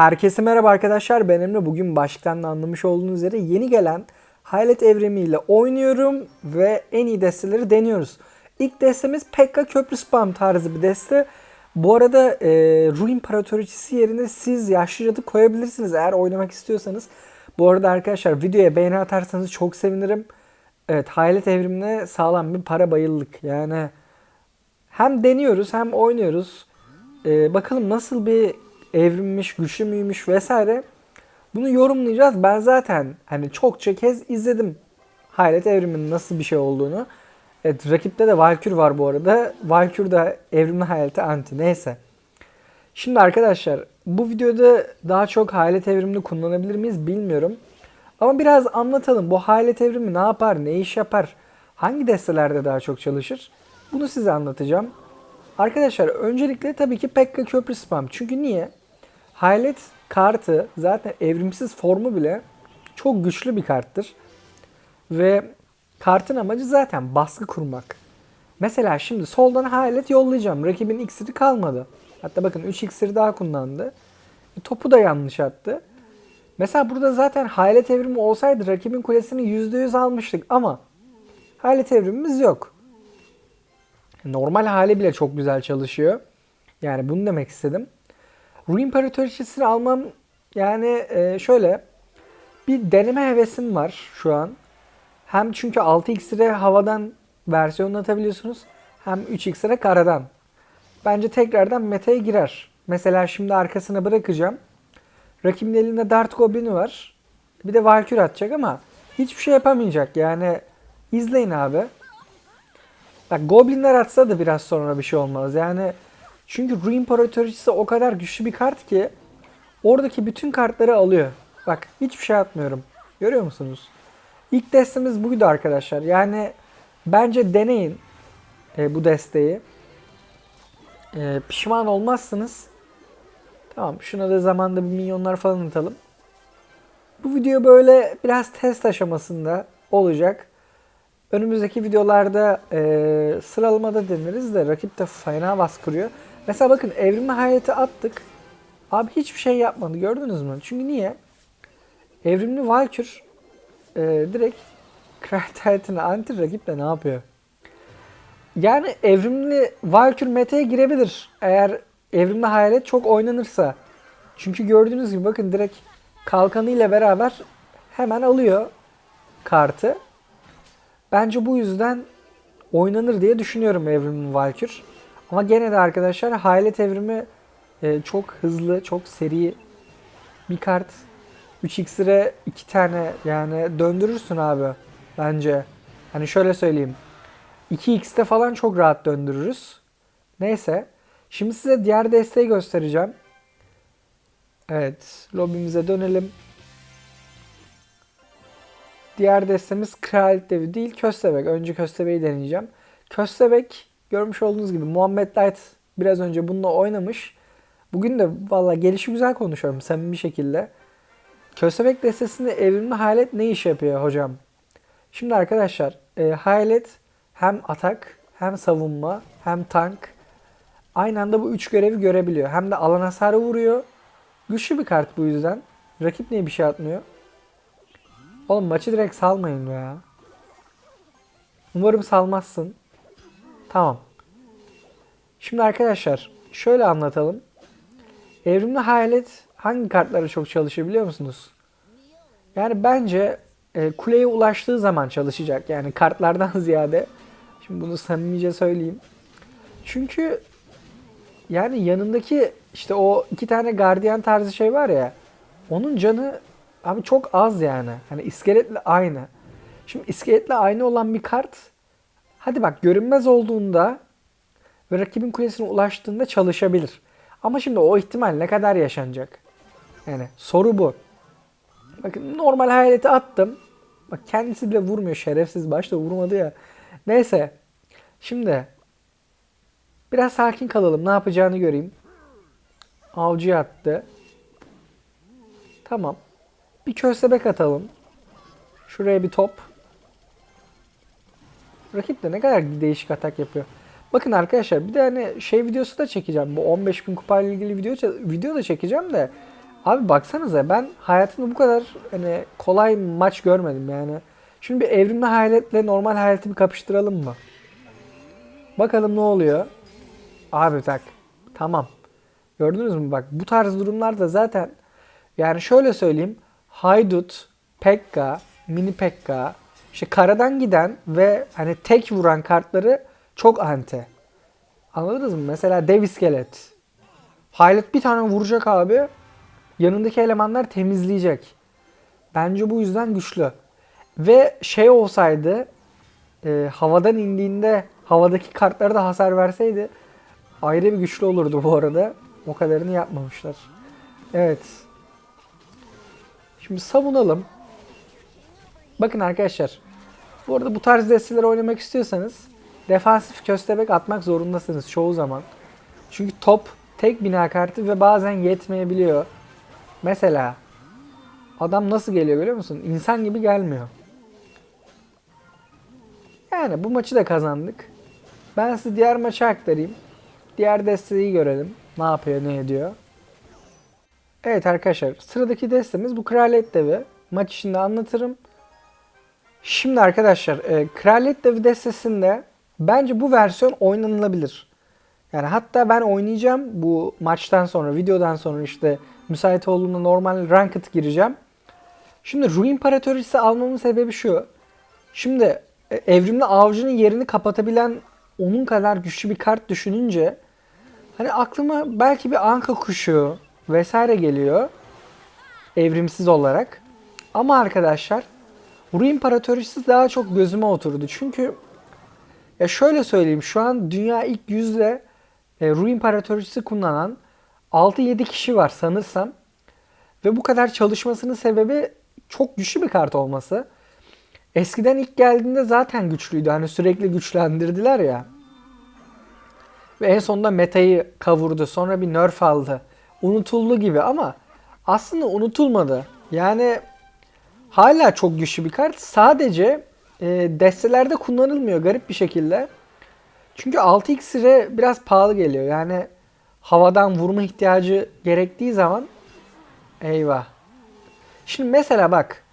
Herkese merhaba arkadaşlar ben Emre. Bugün başlıktan da anlamış olduğunuz üzere yeni gelen Hayalet evremiyle oynuyorum ve en iyi desteleri deniyoruz. İlk destemiz Pekka Köprü Spam tarzı bir deste. Bu arada e, Ruh İmparatoriçesi yerine siz yaşlı cadı koyabilirsiniz eğer oynamak istiyorsanız. Bu arada arkadaşlar videoya beğeni atarsanız çok sevinirim. Evet Hayalet evrimine sağlam bir para bayıldık. Yani hem deniyoruz hem oynuyoruz. Ee, bakalım nasıl bir evrimmiş, güçlü müymüş vesaire. Bunu yorumlayacağız. Ben zaten hani çokça kez izledim Hayalet evriminin nasıl bir şey olduğunu. Evet rakipte de Valkür var bu arada. Valkür da evrimli hayalete anti. Neyse. Şimdi arkadaşlar bu videoda daha çok hayalet evrimini kullanabilir miyiz bilmiyorum. Ama biraz anlatalım. Bu hayalet evrimi ne yapar, ne iş yapar, hangi destelerde daha çok çalışır? Bunu size anlatacağım. Arkadaşlar öncelikle tabii ki Pekka Köprü Spam. Çünkü niye? Hayalet kartı zaten evrimsiz formu bile çok güçlü bir karttır. Ve kartın amacı zaten baskı kurmak. Mesela şimdi soldan hayalet yollayacağım. Rakibin iksiri kalmadı. Hatta bakın 3 iksiri daha kullandı. E, topu da yanlış attı. Mesela burada zaten hayalet evrimi olsaydı rakibin kulesini %100 almıştık ama hayalet evrimimiz yok. Normal hali bile çok güzel çalışıyor. Yani bunu demek istedim. Ruh İmparatoriçesini almam yani e, şöyle bir deneme hevesim var şu an. Hem çünkü 6 iksire havadan versiyonunu atabiliyorsunuz. Hem 3 iksire karadan. Bence tekrardan meta'ya girer. Mesela şimdi arkasına bırakacağım. Rakibin elinde Dart Goblin'i var. Bir de Valkür atacak ama hiçbir şey yapamayacak. Yani izleyin abi. Bak Goblinler atsa da biraz sonra bir şey olmaz. Yani çünkü Ruh İmparatoriçesi o kadar güçlü bir kart ki oradaki bütün kartları alıyor. Bak hiçbir şey atmıyorum. Görüyor musunuz? İlk destemiz buydu arkadaşlar. Yani bence deneyin e, bu desteği. E, pişman olmazsınız. Tamam şuna da zamanda bir milyonlar falan atalım. Bu video böyle biraz test aşamasında olacak. Önümüzdeki videolarda e, sıralamada deniriz de rakip de fena baskırıyor. Mesela bakın evrimli hayatı attık. Abi hiçbir şey yapmadı gördünüz mü? Çünkü niye? Evrimli Valkür e, direkt kraliyetine anti rakip de ne yapıyor? Yani evrimli Valkür meta'ya girebilir. Eğer evrimli hayalet çok oynanırsa. Çünkü gördüğünüz gibi bakın direkt kalkanıyla beraber hemen alıyor kartı. Bence bu yüzden oynanır diye düşünüyorum evrimli Valkür. Ama gene de arkadaşlar hayalet evrimi e, çok hızlı, çok seri bir kart. 3 iksire 2 tane yani döndürürsün abi bence. Hani şöyle söyleyeyim. 2x'te falan çok rahat döndürürüz. Neyse. Şimdi size diğer desteği göstereceğim. Evet. Lobimize dönelim. Diğer destemiz Kraliyet Devi değil Köstebek. Önce Köstebek'i deneyeceğim. Köstebek görmüş olduğunuz gibi Muhammed Light biraz önce bununla oynamış. Bugün de valla gelişi güzel konuşuyorum samimi şekilde. Köstebek destesinde evrimli hayalet ne iş yapıyor hocam? Şimdi arkadaşlar e, hayalet hem atak hem savunma hem tank aynı anda bu üç görevi görebiliyor. Hem de alan hasarı vuruyor. Güçlü bir kart bu yüzden. Rakip niye bir şey atmıyor? Oğlum maçı direkt salmayın ya. Umarım salmazsın. Tamam. Şimdi arkadaşlar şöyle anlatalım. Evrimli hayalet hangi kartlara çok çalışıyor biliyor musunuz? Yani bence e, kuleye ulaştığı zaman çalışacak. Yani kartlardan ziyade. Şimdi bunu samimice söyleyeyim. Çünkü yani yanındaki işte o iki tane gardiyan tarzı şey var ya. Onun canı abi çok az yani. Hani iskeletle aynı. Şimdi iskeletle aynı olan bir kart hadi bak görünmez olduğunda ve rakibin kulesine ulaştığında çalışabilir. Ama şimdi o ihtimal ne kadar yaşanacak? Yani soru bu. Bakın normal hayaleti attım. Bak kendisi bile vurmuyor şerefsiz. Başta vurmadı ya. Neyse. Şimdi biraz sakin kalalım. Ne yapacağını göreyim. Avcı attı. Tamam. Bir köstebek atalım. Şuraya bir top. Rakip de ne kadar değişik atak yapıyor. Bakın arkadaşlar bir de hani şey videosu da çekeceğim. Bu 15.000 kupayla ilgili video, video da çekeceğim de Abi baksanıza ben hayatımda bu kadar hani kolay maç görmedim yani. Şimdi bir evrimli hayaletle normal hayaleti bir kapıştıralım mı? Bakalım ne oluyor. Abi tak. Tamam. Gördünüz mü bak bu tarz durumlarda zaten yani şöyle söyleyeyim. Haydut, Pekka, Mini Pekka, işte karadan giden ve hani tek vuran kartları çok anti. Anladınız mı? Mesela dev iskelet. Haylet bir tane vuracak abi. Yanındaki elemanlar temizleyecek. Bence bu yüzden güçlü. Ve şey olsaydı e, havadan indiğinde havadaki kartlara da hasar verseydi ayrı bir güçlü olurdu bu arada. O kadarını yapmamışlar. Evet. Şimdi savunalım. Bakın arkadaşlar. Bu arada bu tarz desteleri oynamak istiyorsanız defansif köstebek atmak zorundasınız çoğu zaman. Çünkü top tek bina kartı ve bazen yetmeyebiliyor. Mesela adam nasıl geliyor biliyor musun? İnsan gibi gelmiyor. Yani bu maçı da kazandık. Ben size diğer maçı aktarayım. Diğer desteği görelim. Ne yapıyor, ne ediyor. Evet arkadaşlar sıradaki destemiz bu kraliyet devi. Maç içinde anlatırım. Şimdi arkadaşlar e, kraliyet devi destesinde bence bu versiyon oynanılabilir. Yani hatta ben oynayacağım bu maçtan sonra, videodan sonra işte müsait olduğumda normal ranked gireceğim. Şimdi Ruin İmparatorisi almamın sebebi şu. Şimdi e, evrimli avcının yerini kapatabilen onun kadar güçlü bir kart düşününce hani aklıma belki bir anka kuşu vesaire geliyor. Evrimsiz olarak. Ama arkadaşlar Ruin İmparatorisi daha çok gözüme oturdu. Çünkü ya şöyle söyleyeyim şu an dünya ilk yüzde e, Ru İmparatorisi kullanan 6-7 kişi var sanırsam. Ve bu kadar çalışmasının sebebi çok güçlü bir kart olması. Eskiden ilk geldiğinde zaten güçlüydü. Hani sürekli güçlendirdiler ya. Ve en sonunda metayı kavurdu. Sonra bir nerf aldı. Unutuldu gibi ama aslında unutulmadı. Yani hala çok güçlü bir kart. Sadece e, destelerde kullanılmıyor garip bir şekilde. Çünkü 6 iksire biraz pahalı geliyor. Yani havadan vurma ihtiyacı gerektiği zaman eyvah. Şimdi mesela bak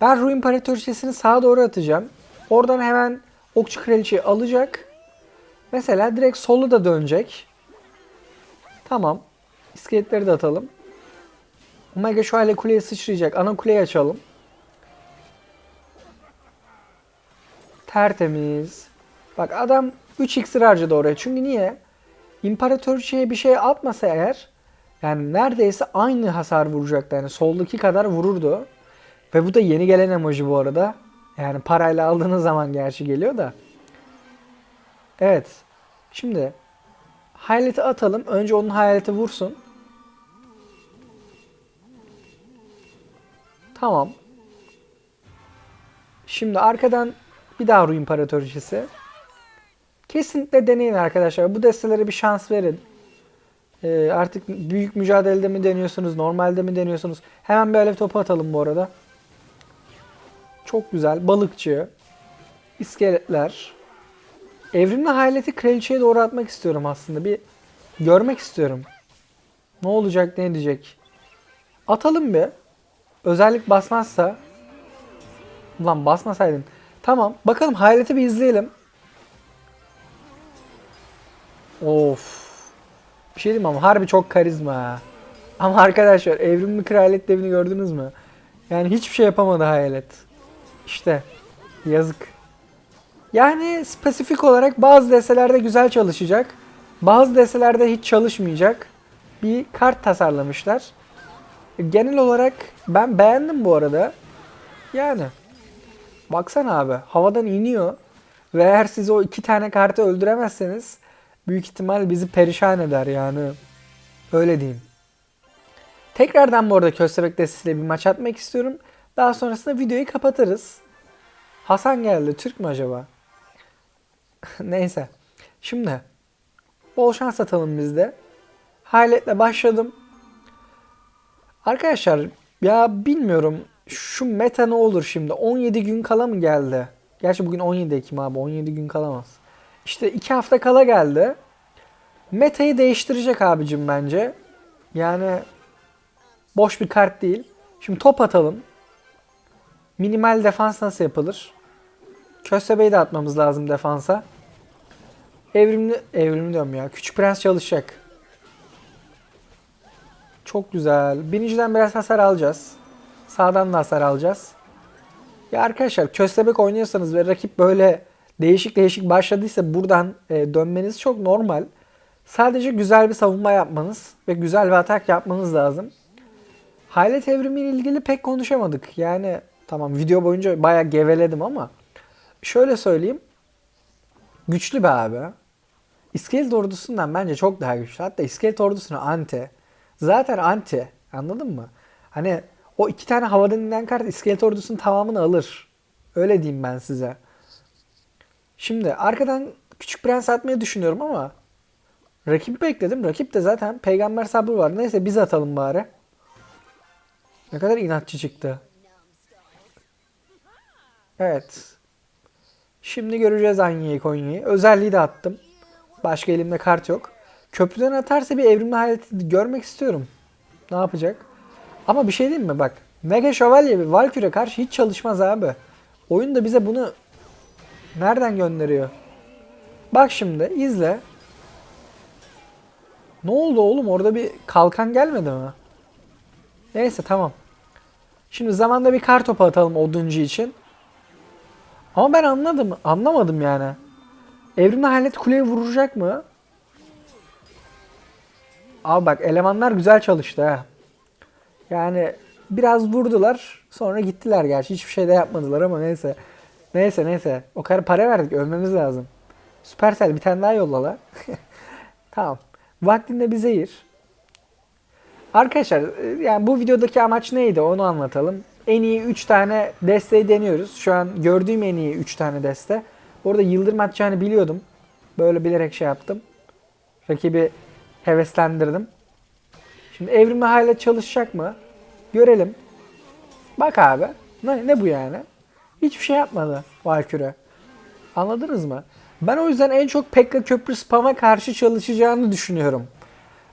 ben Ruin İmparatoriçesini sağa doğru atacağım. Oradan hemen okçu kraliçeyi alacak. Mesela direkt solu da dönecek. Tamam. İskeletleri de atalım. Omega şu hale kuleye sıçrayacak. Ana kuleyi açalım. Tertemiz. Bak adam 3 iksir harcadı oraya. Çünkü niye? İmparatoriçeye bir şey atmasa eğer yani neredeyse aynı hasar vuracaktı. Yani soldaki kadar vururdu. Ve bu da yeni gelen emoji bu arada. Yani parayla aldığınız zaman gerçi geliyor da. Evet. Şimdi hayaleti atalım. Önce onun hayaleti vursun. Tamam. Şimdi arkadan bir daha Ru İmparatoriçesi. Kesinlikle deneyin arkadaşlar. Bu destelere bir şans verin. Ee, artık büyük mücadelede mi deniyorsunuz, normalde mi deniyorsunuz? Hemen bir alev topu atalım bu arada. Çok güzel. Balıkçı. iskeletler. Evrimli hayaleti kraliçeye doğru atmak istiyorum aslında. Bir görmek istiyorum. Ne olacak, ne edecek? Atalım bir. Özellik basmazsa. Ulan basmasaydın. Tamam. Bakalım hayaleti bir izleyelim. Of. Bir şey diyeyim ama harbi çok karizma. Ama arkadaşlar evrimli kraliyet devini gördünüz mü? Yani hiçbir şey yapamadı hayalet. İşte yazık. Yani spesifik olarak bazı deselerde güzel çalışacak. Bazı deselerde hiç çalışmayacak. Bir kart tasarlamışlar. Genel olarak ben beğendim bu arada. Yani. Baksana abi havadan iniyor. Ve eğer siz o iki tane kartı öldüremezseniz büyük ihtimal bizi perişan eder yani. Öyle diyeyim. Tekrardan bu arada Köstebek destesiyle bir maç atmak istiyorum. Daha sonrasında videoyu kapatırız. Hasan geldi. Türk mü acaba? Neyse. Şimdi bol şans atalım biz de. Hayletle başladım. Arkadaşlar ya bilmiyorum şu meta ne olur şimdi? 17 gün kala mı geldi? Gerçi bugün 17 Ekim abi 17 gün kalamaz. İşte 2 hafta kala geldi. Meta'yı değiştirecek abicim bence. Yani Boş bir kart değil. Şimdi top atalım. Minimal defans nasıl yapılır? Köstebeği de atmamız lazım defansa. Evrimli, evrimli diyorum ya. Küçük Prens çalışacak. Çok güzel. Biniciden biraz hasar alacağız. Sağdan da hasar alacağız. Ya arkadaşlar köstebek oynuyorsanız ve rakip böyle değişik değişik başladıysa buradan e, dönmeniz çok normal. Sadece güzel bir savunma yapmanız ve güzel bir atak yapmanız lazım. Hayalet evrimi ile ilgili pek konuşamadık. Yani tamam video boyunca bayağı geveledim ama şöyle söyleyeyim. Güçlü bir abi. İskelet ordusundan bence çok daha güçlü. Hatta iskelet ordusuna anti. Zaten anti. Anladın mı? Hani o iki tane havadan inen kart iskelet ordusunun tamamını alır. Öyle diyeyim ben size. Şimdi arkadan küçük prens atmayı düşünüyorum ama rakibi bekledim. Rakip de zaten peygamber sabrı var. Neyse biz atalım bari. Ne kadar inatçı çıktı. Evet. Şimdi göreceğiz Anya'yı Konya'yı. Özelliği de attım. Başka elimde kart yok. Köprüden atarsa bir evrimli hayaleti görmek istiyorum. Ne yapacak? Ama bir şey diyeyim mi bak. Mega Şövalye ve Valkyrie karşı hiç çalışmaz abi. Oyun da bize bunu nereden gönderiyor? Bak şimdi izle. Ne oldu oğlum orada bir kalkan gelmedi mi? Neyse tamam. Şimdi zamanda bir kar topu atalım oduncu için. Ama ben anladım. Anlamadım yani. Evrimli hayalet kuleye vuracak mı? Abi bak elemanlar güzel çalıştı ha. Yani biraz vurdular sonra gittiler gerçi hiçbir şey de yapmadılar ama neyse. Neyse neyse o kadar para verdik ölmemiz lazım. Supercell bir tane daha yolla la. tamam. Vaktinde bir zehir. Arkadaşlar e, yani bu videodaki amaç neydi onu anlatalım. En iyi 3 tane desteği deniyoruz. Şu an gördüğüm en iyi 3 tane deste. Orada yıldırım atacağını biliyordum. Böyle bilerek şey yaptım. Rakibi heveslendirdim. Şimdi evrimli hale çalışacak mı? Görelim. Bak abi. Ne, ne bu yani? Hiçbir şey yapmadı Valkyrie. Anladınız mı? Ben o yüzden en çok Pekka Köprü spam'a karşı çalışacağını düşünüyorum.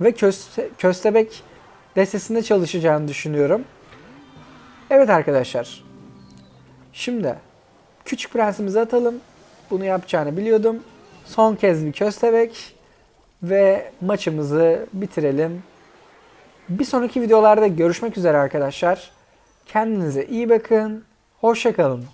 Ve köste, Köstebek destesinde çalışacağını düşünüyorum. Evet arkadaşlar. Şimdi küçük prensimizi atalım. Bunu yapacağını biliyordum. Son kez bir köstebek ve maçımızı bitirelim. Bir sonraki videolarda görüşmek üzere arkadaşlar. Kendinize iyi bakın. Hoşçakalın.